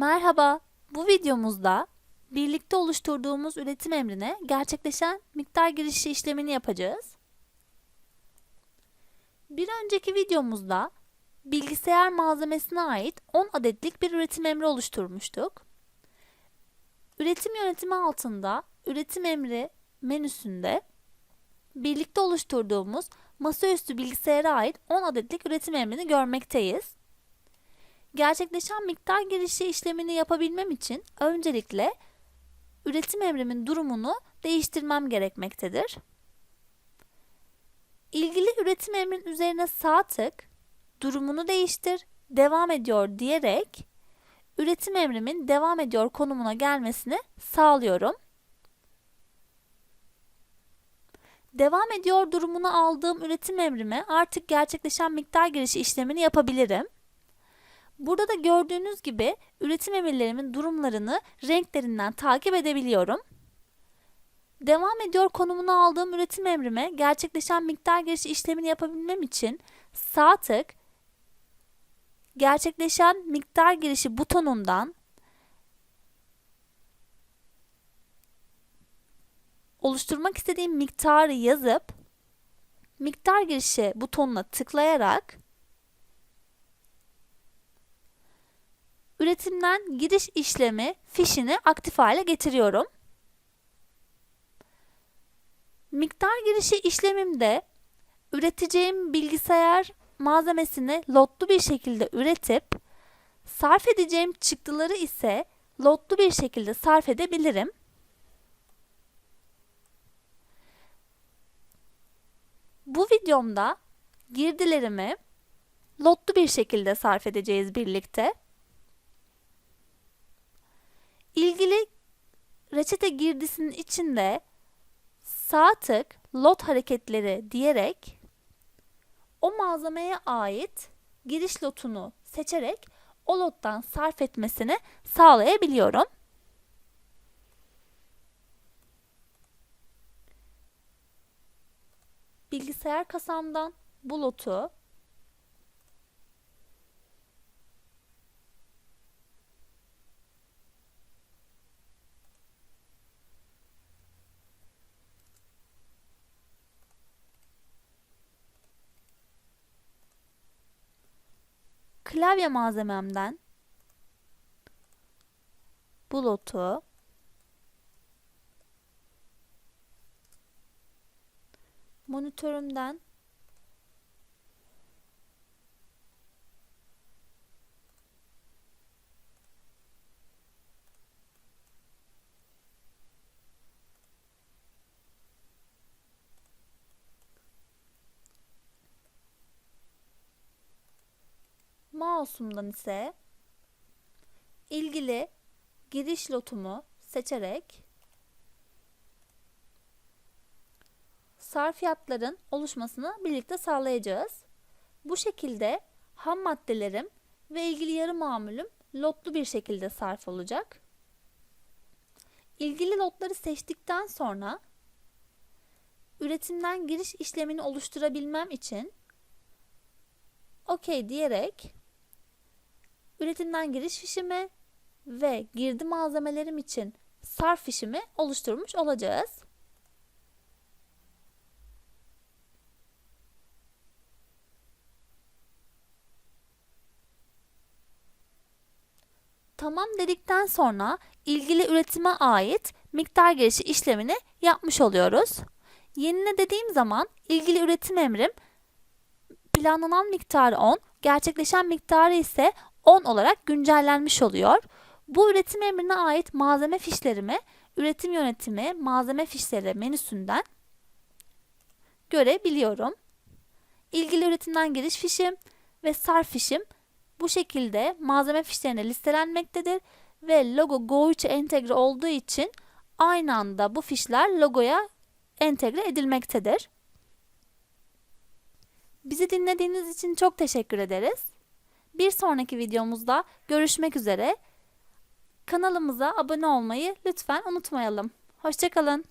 Merhaba, bu videomuzda birlikte oluşturduğumuz üretim emrine gerçekleşen miktar girişi işlemini yapacağız. Bir önceki videomuzda bilgisayar malzemesine ait 10 adetlik bir üretim emri oluşturmuştuk. Üretim yönetimi altında üretim emri menüsünde birlikte oluşturduğumuz masaüstü bilgisayara ait 10 adetlik üretim emrini görmekteyiz. Gerçekleşen miktar girişi işlemini yapabilmem için öncelikle üretim emrimin durumunu değiştirmem gerekmektedir. İlgili üretim emrin üzerine sağ tık, durumunu değiştir, devam ediyor diyerek üretim emrimin devam ediyor konumuna gelmesini sağlıyorum. Devam ediyor durumunu aldığım üretim emrime artık gerçekleşen miktar girişi işlemini yapabilirim. Burada da gördüğünüz gibi üretim emirlerimin durumlarını renklerinden takip edebiliyorum. Devam ediyor konumunu aldığım üretim emrime gerçekleşen miktar girişi işlemini yapabilmem için sağ tık gerçekleşen miktar girişi butonundan oluşturmak istediğim miktarı yazıp miktar girişi butonuna tıklayarak üretimden giriş işlemi fişini aktif hale getiriyorum. Miktar girişi işlemimde üreteceğim bilgisayar malzemesini lotlu bir şekilde üretip sarf edeceğim çıktıları ise lotlu bir şekilde sarf edebilirim. Bu videomda girdilerimi lotlu bir şekilde sarf edeceğiz birlikte. İlgili reçete girdisinin içinde sağ tık lot hareketleri diyerek o malzemeye ait giriş lotunu seçerek o lottan sarf etmesini sağlayabiliyorum. Bilgisayar kasamdan bu lotu klavye malzememden bu lotu monitörümden mouse'umdan ise ilgili giriş lotumu seçerek sarfiyatların oluşmasını birlikte sağlayacağız. Bu şekilde ham maddelerim ve ilgili yarı mamulüm lotlu bir şekilde sarf olacak. İlgili lotları seçtikten sonra üretimden giriş işlemini oluşturabilmem için OK diyerek üretimden giriş fişimi ve girdi malzemelerim için sarf fişimi oluşturmuş olacağız. Tamam dedikten sonra ilgili üretime ait miktar girişi işlemini yapmış oluyoruz. Yenile dediğim zaman ilgili üretim emrim planlanan miktarı 10, gerçekleşen miktarı ise 10 olarak güncellenmiş oluyor. Bu üretim emrine ait malzeme fişlerimi üretim yönetimi malzeme fişleri menüsünden görebiliyorum. İlgili üretimden giriş fişim ve sarf fişim bu şekilde malzeme fişlerine listelenmektedir ve logo Go3'e entegre olduğu için aynı anda bu fişler logoya entegre edilmektedir. Bizi dinlediğiniz için çok teşekkür ederiz. Bir sonraki videomuzda görüşmek üzere. Kanalımıza abone olmayı lütfen unutmayalım. Hoşçakalın.